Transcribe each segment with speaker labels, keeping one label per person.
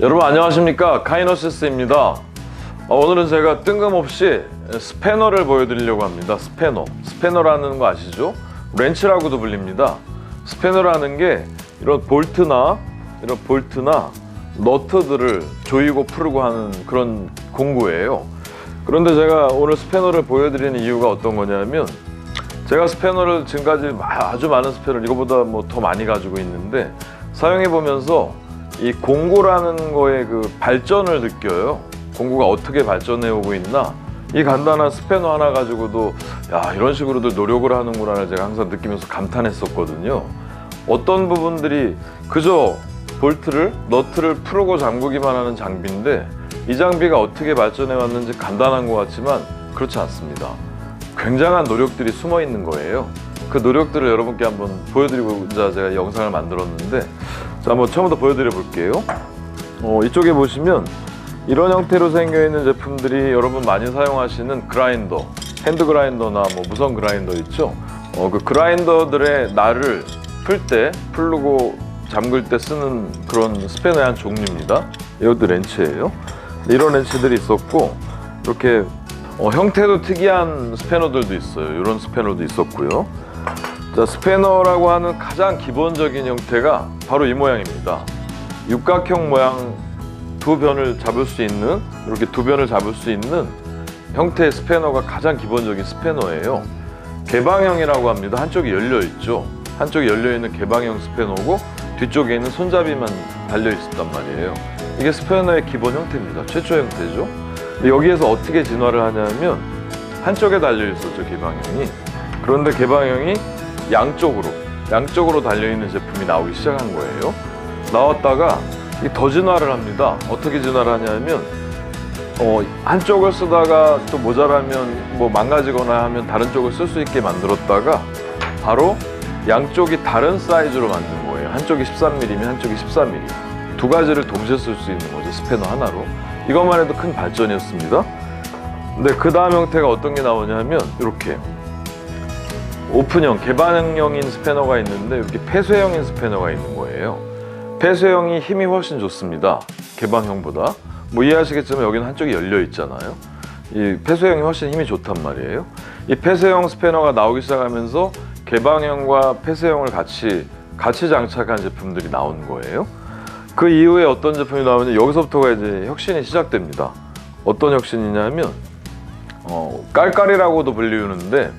Speaker 1: 여러분 안녕하십니까? 카이너시스입니다. 어, 오늘은 제가 뜬금없이 스패너를 보여드리려고 합니다. 스패너. 스패너라는 거 아시죠? 렌치라고도 불립니다. 스패너라는 게 이런 볼트나 이런 볼트나 너트들을 조이고 풀고 하는 그런 공구예요. 그런데 제가 오늘 스패너를 보여드리는 이유가 어떤 거냐면 제가 스패너를 지금까지 마- 아주 많은 스패너를 이거보다 뭐 더 많이 가지고 있는데 사용해 보면서 이 공구라는 거의 그 발전을 느껴요. 공구가 어떻게 발전해 오고 있나? 이 간단한 스패너 하나 가지고도 야 이런 식으로도 노력을 하는구나를 제가 항상 느끼면서 감탄했었거든요. 어떤 부분들이 그저 볼트를 너트를 풀고 잠그기만 하는 장비인데 이 장비가 어떻게 발전해 왔는지 간단한 것 같지만 그렇지 않습니다. 굉장한 노력들이 숨어 있는 거예요. 그 노력들을 여러분께 한번 보여드리고자 제가 영상을 만들었는데 자 한번 처음부터 보여드려 볼게요. 어, 이쪽에 보시면 이런 형태로 생겨 있는 제품들이 여러분 많이 사용하시는 그라인더, 핸드 그라인더나 뭐 무선 그라인더 있죠. 어, 그 그라인더들의 날을 풀 때, 풀고 잠글 때 쓰는 그런 스패너의 한 종류입니다. 이것도 렌치예요. 이런 렌치들이 있었고 이렇게 어, 형태도 특이한 스패너들도 있어요. 이런 스패너도 있었고요. 자, 스패너라고 하는 가장 기본적인 형태가 바로 이 모양입니다. 육각형 모양 두 변을 잡을 수 있는 이렇게 두 변을 잡을 수 있는 형태의 스패너가 가장 기본적인 스패너예요. 개방형이라고 합니다. 한쪽이 열려 있죠. 한쪽이 열려 있는 개방형 스패너고 뒤쪽에 있는 손잡이만 달려 있었단 말이에요. 이게 스패너의 기본 형태입니다. 최초 형태죠. 여기에서 어떻게 진화를 하냐면 한쪽에 달려 있었죠 개방형이. 그런데 개방형이 양쪽으로 양쪽으로 달려 있는 제품이 나오기 시작한 거예요. 나왔다가 이 더 진화를 합니다. 어떻게 진화를 하냐면 어, 한쪽을 쓰다가 또 모자라면 뭐 망가지거나 하면 다른 쪽을 쓸 수 있게 만들었다가 바로 양쪽이 다른 사이즈로 만든 거예요. 한쪽이 13mm면 한쪽이 14mm. 두 가지를 동시에 쓸 수 있는 거죠. 스패너 하나로. 이것만 해도 큰 발전이었습니다. 근데 그 다음 형태가 어떤 게 나오냐면 이렇게 오픈형, 개방형인 스패너가 있는데 이렇게 폐쇄형인 스패너가 있는 거예요. 폐쇄형이 힘이 훨씬 좋습니다. 개방형보다. 뭐 이해하시겠지만 여기는 한쪽이 열려 있잖아요. 이 폐쇄형이 훨씬 힘이 좋단 말이에요. 이 폐쇄형 스패너가 나오기 시작하면서 개방형과 폐쇄형을 같이 같이 장착한 제품들이 나온 거예요. 그 이후에 어떤 제품이 나오면 여기서부터가 이제 혁신이 시작됩니다. 어떤 혁신이냐면 어, 깔깔이라고도 불리우는데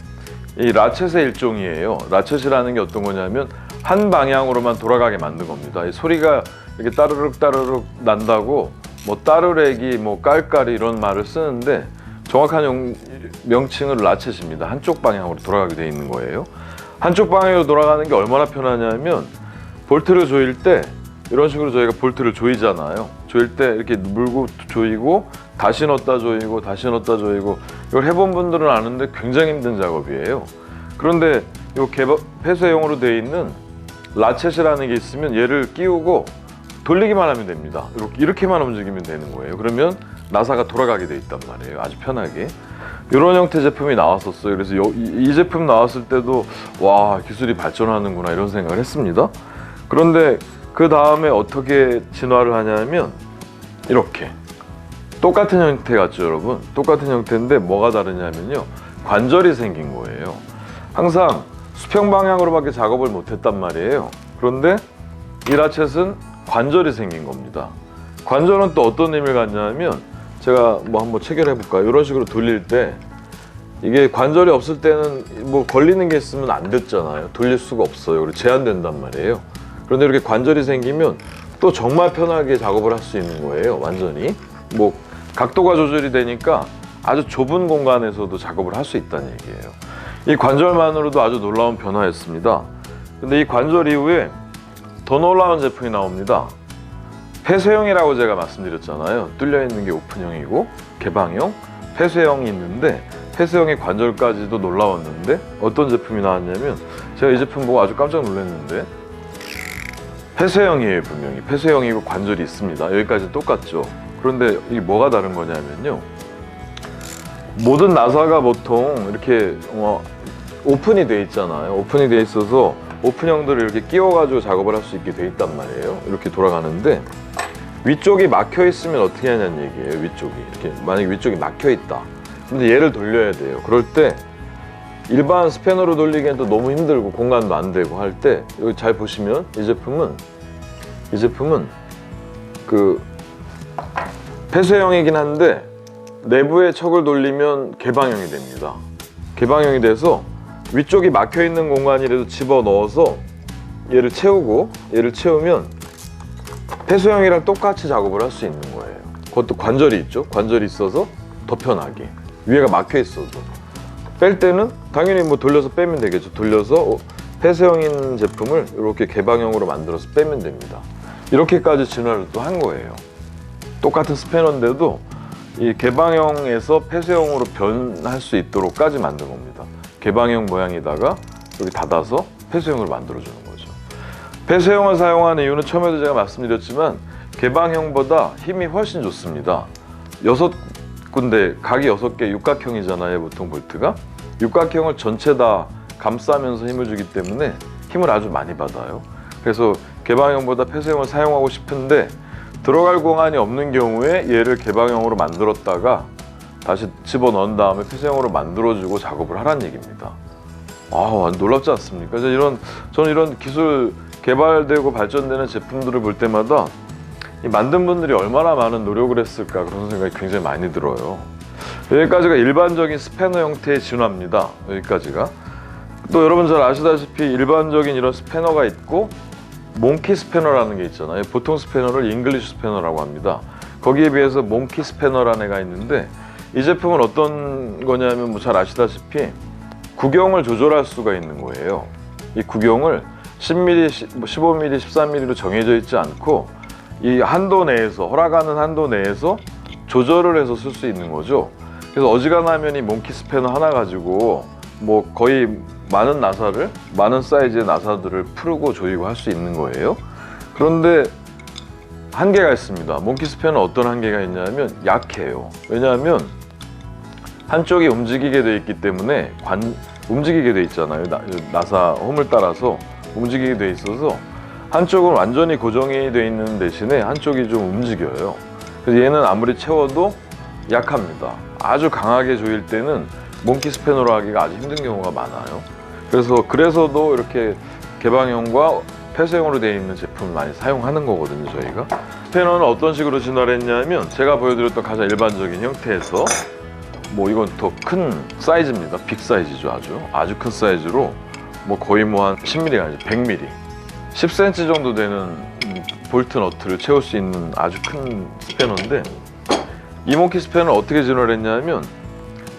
Speaker 1: 이 라쳇의 일종이에요. 라쳇이라는 게 어떤 거냐면 한 방향으로만 돌아가게 만든 겁니다. 이 소리가 이렇게 따르륵 따르륵 난다고 뭐 따르래기, 뭐 깔깔이 이런 말을 쓰는데 정확한 용- 명칭은 라쳇입니다. 한쪽 방향으로 돌아가게 돼 있는 거예요. 한쪽 방향으로 돌아가는 게 얼마나 편하냐면 볼트를 조일 때 이런 식으로 저희가 볼트를 조이잖아요. 조일 때 이렇게 물고 조이고 다시 넣었다 조이고 다시 넣었다 조이고 이걸 해본 분들은 아는데 굉장히 힘든 작업이에요. 그런데 이 개발 폐쇄용으로 되어 있는 라쳇이라는 게 있으면 얘를 끼우고 돌리기만 하면 됩니다. 이렇게 이렇게 만 움직이면 되는 거예요. 그러면 나사가 돌아가게 돼 있단 말이에요. 아주 편하게. 이런 형태 제품이 나왔었어요. 그래서 요- 이, 이 제품 나왔을 때도 와 기술이 발전하는구나 이런 생각을 했습니다. 그런데 그 다음에 어떻게 진화를 하냐면 이렇게 똑같은 형태 같죠, 여러분? 똑같은 형태인데 뭐가 다르냐면요. 관절이 생긴 거예요. 항상 수평 방향으로 밖에 작업을 못했단 말이에요. 그런데 이 라쳇은 관절이 생긴 겁니다. 관절은 또 어떤 의미를 갖냐면 제가 뭐 한번 체결해 볼까요? 이런 식으로 돌릴 때 이게 관절이 없을 때는 뭐 걸리는 게 있으면 안 됐잖아요. 돌릴 수가 없어요. 그리고 제한된단 말이에요. 그런데 이렇게 관절이 생기면 또 정말 편하게 작업을 할 수 있는 거예요. 완전히. 뭐 각도가 조절이 되니까 아주 좁은 공간에서도 작업을 할 수 있다는 얘기예요. 이 관절만으로도 아주 놀라운 변화였습니다. 근데 이 관절 이후에 더 놀라운 제품이 나옵니다. 폐쇄형이라고 제가 말씀드렸잖아요. 뚫려 있는 게 오픈형이고 개방형, 폐쇄형이 있는데 폐쇄형의 관절까지도 놀라웠는데 어떤 제품이 나왔냐면 제가 이 제품 보고 아주 깜짝 놀랐는데 폐쇄형이에요 분명히 폐쇄형이고 관절이 있습니다. 여기까지 똑같죠. 그런데 이게 뭐가 다른 거냐면요. 모든 나사가 보통 이렇게 어, 오픈이 돼 있잖아요. 오픈이 돼 있어서 오픈형들을 이렇게 끼워가지고 작업을 할 수 있게 돼 있단 말이에요. 이렇게 돌아가는데 위쪽이 막혀 있으면 어떻게 하냐는 얘기예요. 위쪽이 이렇게 만약에 위쪽이 막혀 있다. 근데 얘를 돌려야 돼요. 그럴 때 일반 스패너로 돌리기엔 또 너무 힘들고 공간도 안 되고 할 때 여기 잘 보시면 이 제품은 이 제품은 그 폐쇄형이긴 한데 내부에 척을 돌리면 개방형이 됩니다. 개방형이 돼서 위쪽이 막혀 있는 공간이라도 집어 넣어서 얘를 채우고 얘를 채우면 폐쇄형이랑 똑같이 작업을 할 수 있는 거예요. 그것도 관절이 있죠. 관절이 있어서 더 편하게 위에가 막혀 있어도 뺄 때는 당연히 뭐 돌려서 빼면 되겠죠. 돌려서 어, 폐쇄형인 제품을 이렇게 개방형으로 만들어서 빼면 됩니다. 이렇게까지 진화를 또 한 거예요. 똑같은 스패너인데도 이 개방형에서 폐쇄형으로 변할 수 있도록까지 만든 겁니다. 개방형 모양에다가 여기 닫아서 폐쇄형을 만들어주는 거죠. 폐쇄형을 사용하는 이유는 처음에도 제가 말씀드렸지만 개방형보다 힘이 훨씬 좋습니다. 여섯 군데 각이 여섯 개 육각형이잖아요, 보통 볼트가. 육각형을 전체 다 감싸면서 힘을 주기 때문에 힘을 아주 많이 받아요. 그래서 개방형보다 폐쇄형을 사용하고 싶은데 들어갈 공간이 없는 경우에 얘를 개방형으로 만들었다가 다시 집어 넣은 다음에 폐쇄형으로 만들어주고 작업을 하라는 얘기입니다. 아, 놀랍지 않습니까? 이런 저는 이런 기술 개발되고 발전되는 제품들을 볼 때마다 이 만든 분들이 얼마나 많은 노력을 했을까 그런 생각이 굉장히 많이 들어요. 여기까지가 일반적인 스패너 형태의 진화입니다. 여기까지가. 또 여러분 잘 아시다시피 일반적인 이런 스패너가 있고 몽키 스패너라는 게 있잖아요. 보통 스패너를 잉글리시 스패너라고 합니다. 거기에 비해서 몽키 스패너라는 애가 있는데 이 제품은 어떤 거냐면 뭐 잘 아시다시피 구경을 조절할 수가 있는 거예요. 이 구경을 10mm, 뭐 15mm, 13mm로 정해져 있지 않고 이 한도 내에서 허락하는 한도 내에서 조절을 해서 쓸 수 있는 거죠. 그래서 어지간하면 이 몽키 스패너 하나 가지고 뭐 거의 많은 나사를 많은 사이즈의 나사들을 풀고 조이고 할 수 있는 거예요. 그런데 한계가 있습니다. 몽키 스패는 어떤 한계가 있냐면 약해요. 왜냐하면 한쪽이 움직이게 돼 있기 때문에 관 움직이게 돼 있잖아요. 나, 나사 홈을 따라서 움직이게 돼 있어서 한쪽은 완전히 고정이 돼 있는 대신에 한쪽이 좀 움직여요. 그래서 얘는 아무리 채워도 약합니다. 아주 강하게 조일 때는 몽키 스패너로 하기가 아주 힘든 경우가 많아요. 그래서 그래서도 이렇게 개방형과 폐쇄형으로 되어 있는 제품을 많이 사용하는 거거든요, 저희가. 스패너는 어떤 식으로 진화를 했냐면 제가 보여드렸던 가장 일반적인 형태에서 뭐 이건 더 큰 사이즈입니다. 빅 사이즈죠, 아주. 아주 큰 사이즈로 뭐 거의 뭐 한 10mm가 아니죠, 100mm. 10cm 정도 되는 음, 볼트 너트를 채울 수 있는 아주 큰 스패너인데 이 몽키 스패너는 어떻게 진화를 했냐면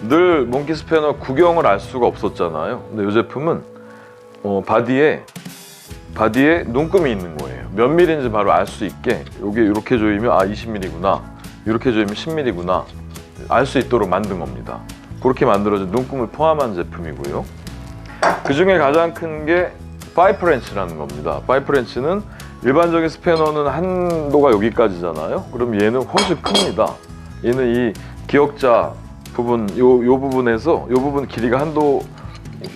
Speaker 1: 늘 몽키 스패너 구경을 알 수가 없었잖아요. 근데 이 제품은 어, 바디에 바디에 눈금이 있는 거예요. 몇 밀인지 바로 알 수 있게 여기 이렇게 조이면 아 20mm구나 이렇게 조이면 10mm구나 알 수 있도록 만든 겁니다. 그렇게 만들어진 눈금을 포함한 제품이고요. 그 중에 가장 큰 게 파이프 렌치라는 겁니다. 파이프 렌치는 일반적인 스패너는 한도가 여기까지잖아요. 그럼 얘는 훨씬 큽니다. 얘는 이 기역자 부분 요, 요 부분에서 요 부분 길이가 한도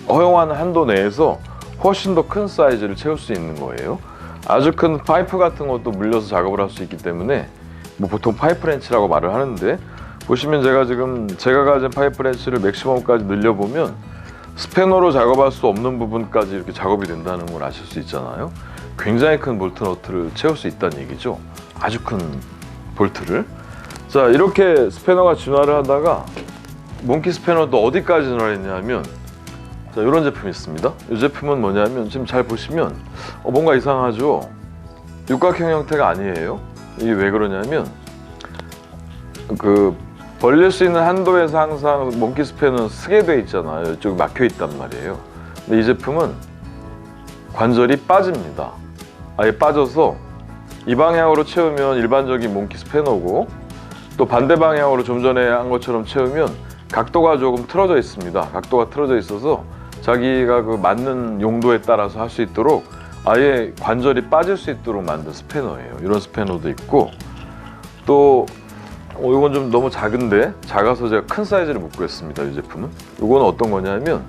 Speaker 1: 허용하는 한도 내에서 훨씬 더 큰 사이즈를 채울 수 있는 거예요. 아주 큰 파이프 같은 것도 물려서 작업을 할 수 있기 때문에 뭐 보통 파이프 렌치라고 말을 하는데 보시면 제가 지금 제가 가진 파이프 렌치를 맥시멈까지 늘려보면 스패너로 작업할 수 없는 부분까지 이렇게 작업이 된다는 걸 아실 수 있잖아요. 굉장히 큰 볼트 너트를 채울 수 있다는 얘기죠. 아주 큰 볼트를. 자 이렇게 스패너가 진화를 하다가 몽키 스패너도 어디까지 진화를 했냐면 자 이런 제품이 있습니다. 이 제품은 뭐냐면 지금 잘 보시면 어, 뭔가 이상하죠. 육각형 형태가 아니에요. 이게 왜 그러냐면 그 벌릴 수 있는 한도에서 항상 몽키 스패너는 쓰게 돼 있잖아요. 이쪽 막혀 있단 말이에요. 근데 이 제품은 관절이 빠집니다. 아예 빠져서 이 방향으로 채우면 일반적인 몽키 스패너고 또 반대 방향으로 좀 전에 한 것처럼 채우면 각도가 조금 틀어져 있습니다. 각도가 틀어져 있어서 자기가 그 맞는 용도에 따라서 할 수 있도록 아예 관절이 빠질 수 있도록 만든 스패너예요. 이런 스패너도 있고 또 어, 이건 좀 너무 작은데 작아서 제가 큰 사이즈를 못 구했습니다. 이 제품은. 이건 어떤 거냐면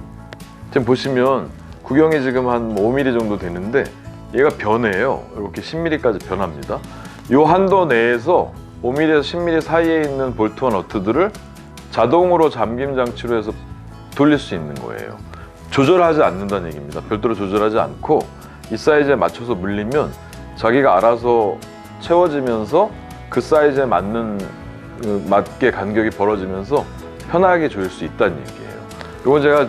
Speaker 1: 지금 보시면 구경이 지금 한 5mm 정도 되는데 얘가 변해요. 이렇게 10mm까지 변합니다. 이 한도 내에서 5mm에서 10mm 사이에 있는 볼트와 너트들을 자동으로 잠김 장치로 해서 돌릴 수 있는 거예요. 조절하지 않는다는 얘기입니다. 별도로 조절하지 않고 이 사이즈에 맞춰서 물리면 자기가 알아서 채워지면서 그 사이즈에 맞는 그 맞게 간격이 벌어지면서 편하게 조일 수 있다는 얘기예요. 이건 제가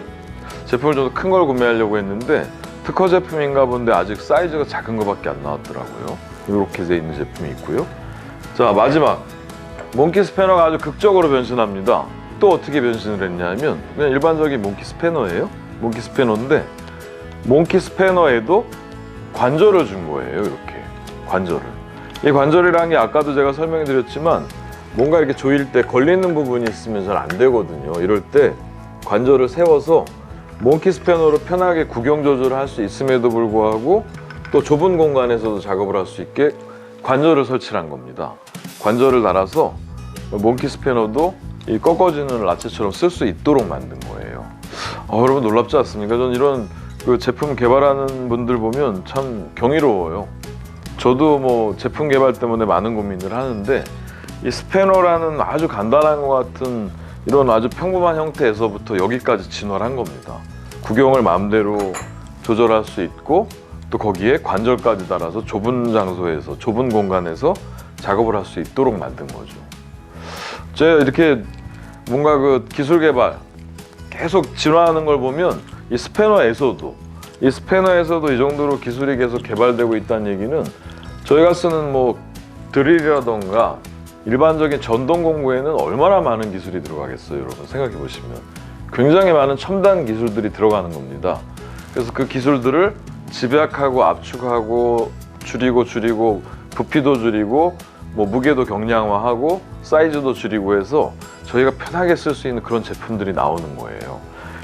Speaker 1: 제품을 좀더큰걸 구매하려고 했는데 특허 제품인가 본데 아직 사이즈가 작은 거밖에 안 나왔더라고요. 이렇게 돼 있는 제품이 있고요. 자 마지막 몽키 스패너가 아주 극적으로 변신합니다. 또 어떻게 변신을 했냐면 그냥 일반적인 몽키 스패너예요. 몽키 스패너인데 몽키 스패너에도 관절을 준 거예요. 이렇게 관절을. 이 관절이라는 게 아까도 제가 설명해 드렸지만 뭔가 이렇게 조일 때 걸리는 부분이 있으면 잘 안 되거든요. 이럴 때 관절을 세워서 몽키 스패너로 편하게 구경 조절을 할 수 있음에도 불구하고 또 좁은 공간에서도 작업을 할 수 있게 관절을 설치한 겁니다. 관절을 달아서 몽키 스패너도 이 꺾어지는 라체처럼 쓸 수 있도록 만든 거예요. 어, 여러분 놀랍지 않습니까? 전 이런 그 제품 개발하는 분들 보면 참 경이로워요. 저도 뭐 제품 개발 때문에 많은 고민을 하는데 이 스패너라는 아주 간단한 것 같은 이런 아주 평범한 형태에서부터 여기까지 진화를 한 겁니다. 구경을 마음대로 조절할 수 있고 또 거기에 관절까지 달아서 좁은 장소에서 좁은 공간에서 작업을 할 수 있도록 만든 거죠. 제가 이렇게 뭔가 그 기술 개발 계속 진화하는 걸 보면 이 스패너에서도 이 스패너에서도 이 정도로 기술이 계속 개발되고 있다는 얘기는 저희가 쓰는 뭐 드릴이라던가 일반적인 전동 공구에는 얼마나 많은 기술이 들어가겠어요, 여러분 생각해 보시면 굉장히 많은 첨단 기술들이 들어가는 겁니다. 그래서 그 기술들을 집약하고 압축하고 줄이고 줄이고 부피도 줄이고 뭐 무게도 경량화하고 사이즈도 줄이고 해서 저희가 편하게 쓸 수 있는 그런 제품들이 나오는 거예요.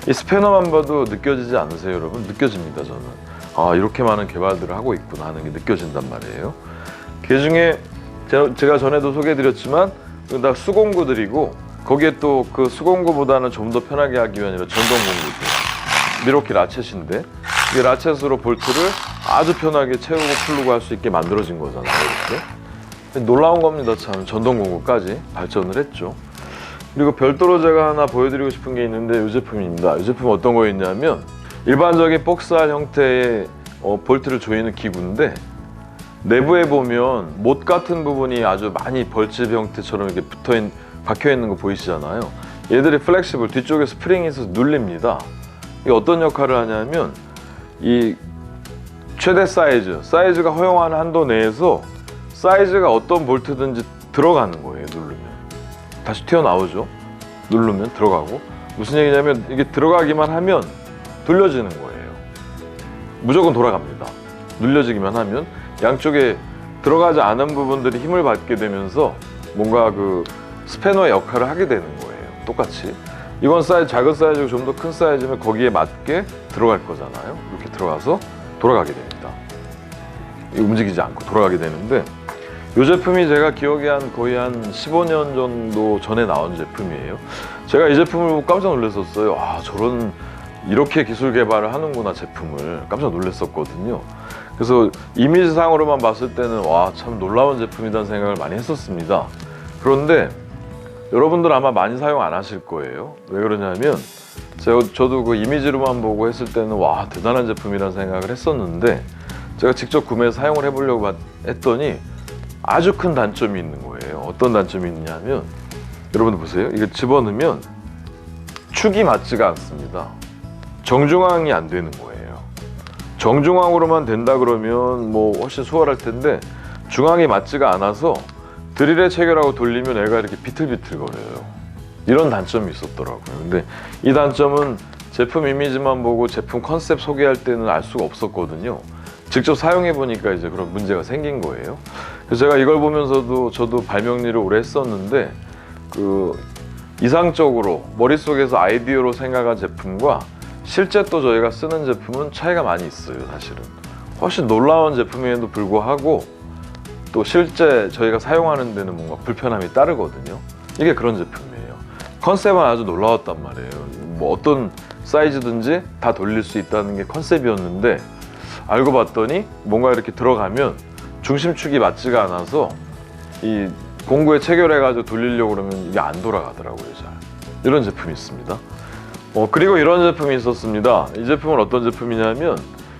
Speaker 1: 이 스패너만 봐도 느껴지지 않으세요, 여러분? 느껴집니다, 저는. 아, 이렇게 많은 개발들을 하고 있구나 하는 게 느껴진단 말이에요. 그 중에 제가- 전에도 소개해드렸지만 다 수공구들이고 거기에 또 그 수공구보다는 좀 더 편하게 하기 위한 이런 전동 공구들 미로키 라쳇인데 이 라쳇으로 볼트를 아주 편하게 채우고 풀고 할 수 있게 만들어진 거잖아요 이렇게 놀라운 겁니다 참 전동 공구까지 발전을 했죠 그리고 별도로 제가 하나 보여드리고 싶은 게 있는데 이 제품입니다 이 제품 어떤 거였냐면 일반적인 복살 형태의 어, 볼트를 조이는 기구인데 내부에 보면 못 같은 부분이 아주 많이 벌집 형태처럼 이렇게 붙어 있, 박혀 있는 거 보이시잖아요. 얘들이 플렉시블 뒤쪽에 스프링이 있어서 눌립니다. 이게 어떤 역할을 하냐면 이 최대 사이즈, 사이즈가 허용하는 한도 내에서 사이즈가 어떤 볼트든지 들어가는 거예요. 누르면 다시 튀어나오죠. 누르면 들어가고 무슨 얘기냐면 이게 들어가기만 하면 돌려지는 거예요. 무조건 돌아갑니다. 눌려지기만 하면 양쪽에 들어가지 않은 부분들이 힘을 받게 되면서 뭔가 그 스패너의 역할을 하게 되는 거예요. 똑같이. 이건 사이즈 작은 사이즈고 좀 더 큰 사이즈면 거기에 맞게 들어갈 거잖아요. 이렇게 들어가서 돌아가게 됩니다. 이 움직이지 않고 돌아가게 되는데 이 제품이 제가 기억에 한 거의 한 15년 정도 전에 나온 제품이에요. 제가 이 제품을 보고 깜짝 놀랐었어요. 아 저런 이렇게 기술 개발을 하는구나 제품을 깜짝 놀랐었거든요. 그래서 이미지상으로만 봤을 때는 와 참 놀라운 제품이라는 생각을 많이 했었습니다. 그런데 여러분들 아마 많이 사용 안 하실 거예요. 왜 그러냐면 제가 저도 그 이미지로만 보고 했을 때는 와 대단한 제품이라는 생각을 했었는데 제가 직접 구매해서 사용을 해보려고 했더니 아주 큰 단점이 있는 거예요. 어떤 단점이 있냐면 여러분들 보세요. 이거 집어넣으면 축이 맞지가 않습니다. 정중앙이 안 되는 거예요. 정중앙으로만 된다 그러면 뭐 훨씬 수월할 텐데 중앙이 맞지가 않아서 드릴에 체결하고 돌리면 애가 이렇게 비틀비틀 거려요. 이런 단점이 있었더라고요. 근데 이 단점은 제품 이미지만 보고 제품 컨셉 소개할 때는 알 수가 없었거든요. 직접 사용해 보니까 이제 그런 문제가 생긴 거예요. 그래서 제가 이걸 보면서도 저도 발명리를 오래 했었는데 그 이상적으로 머릿속에서 아이디어로 생각한 제품과 실제 또 저희가 쓰는 제품은 차이가 많이 있어요, 사실은. 훨씬 놀라운 제품임에도 불구하고 또 실제 저희가 사용하는 데는 뭔가 불편함이 따르거든요. 이게 그런 제품이에요. 컨셉은 아주 놀라웠단 말이에요. 뭐 어떤 사이즈든지 다 돌릴 수 있다는 게 컨셉이었는데 알고 봤더니 뭔가 이렇게 들어가면 중심축이 맞지가 않아서 이 공구에 체결해가지고 돌리려고 그러면 이게 안 돌아가더라고요 잘 이런 제품이 있습니다 어, 그리고 이런 제품이 있었습니다 이 제품은 어떤 제품이냐면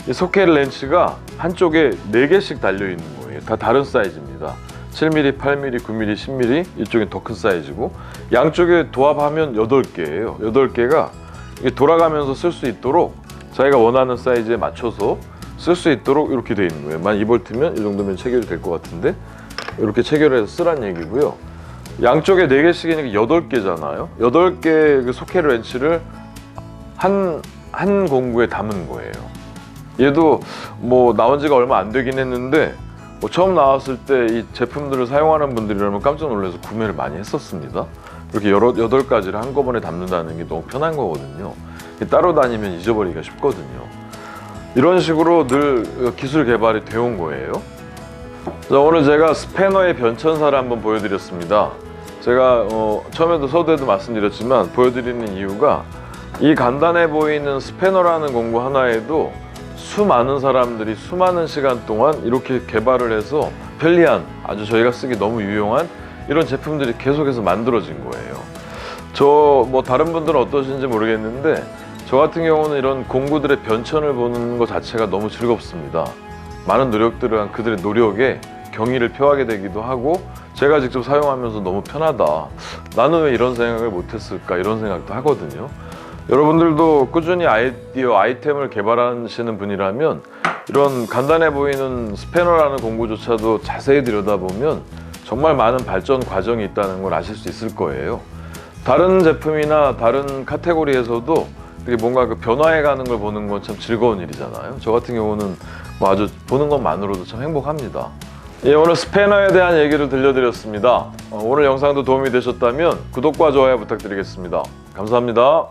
Speaker 1: 이 소켓 렌치가 한쪽에 4개씩 달려있는 다 다른 사이즈입니다 7mm, 8mm, 9mm, 10mm 이쪽이 더큰 사이즈고 양쪽에 도합하면 8개예요 8개가 이게 돌아가면서 쓸 수 있도록 자기가 원하는 사이즈에 맞춰서 쓸 수 있도록 이렇게 돼 있는 거예요. 만 2볼트면 이 정도면 체결이 될 것 같은데 이렇게 체결해서 쓰란 얘기고요. 양쪽에 4개씩이니까 8개잖아요. 8개 그 소켓 렌치를 한, 한 공구에 담은 거예요. 얘도 뭐 나온 지가 얼마 안 되긴 했는데 뭐 처음 나왔을 때 이 제품들을 사용하는 분들이라면 깜짝 놀라서 구매를 많이 했었습니다. 이렇게 여러 여덟 가지를 한꺼번에 담는다는 게 너무 편한 거거든요. 따로 다니면 잊어버리기가 쉽거든요. 이런 식으로 늘 기술 개발이 되어 온 거예요. 자, 오늘 제가 스패너의 변천사를 한번 보여드렸습니다. 제가 어, 처음에도 서두에도 말씀드렸지만 보여드리는 이유가 이 간단해 보이는 스패너라는 공구 하나에도 수많은 사람들이 수많은 시간 동안 이렇게 개발을 해서 편리한 아주 저희가 쓰기 너무 유용한 이런 제품들이 계속해서 만들어진 거예요. 저 뭐 다른 분들은 어떠신지 모르겠는데 저 같은 경우는 이런 공구들의 변천을 보는 것 자체가 너무 즐겁습니다. 많은 노력들을 한 그들의 노력에 경의를 표하게 되기도 하고 제가 직접 사용하면서 너무 편하다. 나는 왜 이런 생각을 못했을까 이런 생각도 하거든요. 여러분들도 꾸준히 아이디어, 아이템을 개발하시는 분이라면 이런 간단해 보이는 스패너라는 공구조차도 자세히 들여다보면 정말 많은 발전 과정이 있다는 걸 아실 수 있을 거예요. 다른 제품이나 다른 카테고리에서도 뭔가 그 변화해가는 걸 보는 건 참 즐거운 일이잖아요. 저 같은 경우는 뭐 아주 보는 것만으로도 참 행복합니다. 예, 오늘 스패너에 대한 얘기를 들려드렸습니다. 어, 오늘 영상도 도움이 되셨다면 구독과 좋아요 부탁드리겠습니다. 감사합니다.